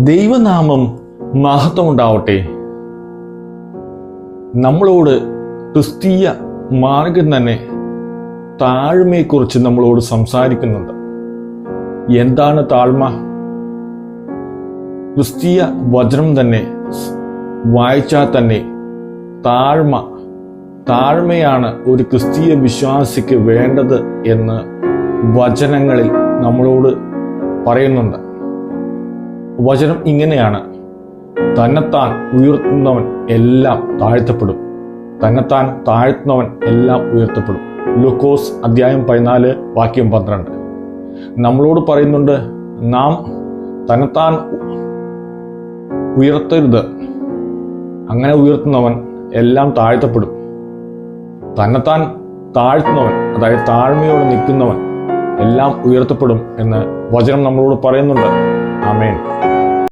ദൈവനാമം മഹത്വമുണ്ടാവട്ടെ. നമ്മളോട് ക്രിസ്തീയ മാർഗം തന്നെ താഴ്മയെക്കുറിച്ച് നമ്മളോട് സംസാരിക്കുന്നുണ്ട്. എന്താണ് താഴ്മ? ക്രിസ്തീയ വചനം തന്നെ വായിച്ചാൽ തന്നെ താഴ്മ താഴ്മയാണ് ഒരു ക്രിസ്തീയ വിശ്വാസിക്ക് വേണ്ടത് എന്ന് വചനങ്ങളിൽ നമ്മളോട് പറയുന്നുണ്ട്. വചനം ഇങ്ങനെയാണ്. തന്നെത്താൻ ഉയർത്തുന്നവൻ എല്ലാം താഴ്ത്തപ്പെടും. തന്നെത്താൻ താഴ്ത്തുന്നവൻ എല്ലാം ഉയർത്തപ്പെടും. ലുക്കോസ് അധ്യായം പതിനാല് വാക്യം പന്ത്രണ്ട്. നമ്മളോട് പറയുന്നുണ്ട് നാം തന്നെത്താൻ ഉയർത്തരുത്. അങ്ങനെ ഉയർത്തുന്നവൻ എല്ലാം താഴ്ത്തപ്പെടും. തന്നെത്താൻ താഴ്ത്തുന്നവൻ അതായത് താഴ്മയോടെ നിൽക്കുന്നവൻ എല്ലാം ഉയർത്തപ്പെടും എന്ന് വചനം നമ്മളോട് പറയുന്നുണ്ട്. ആമേൻ.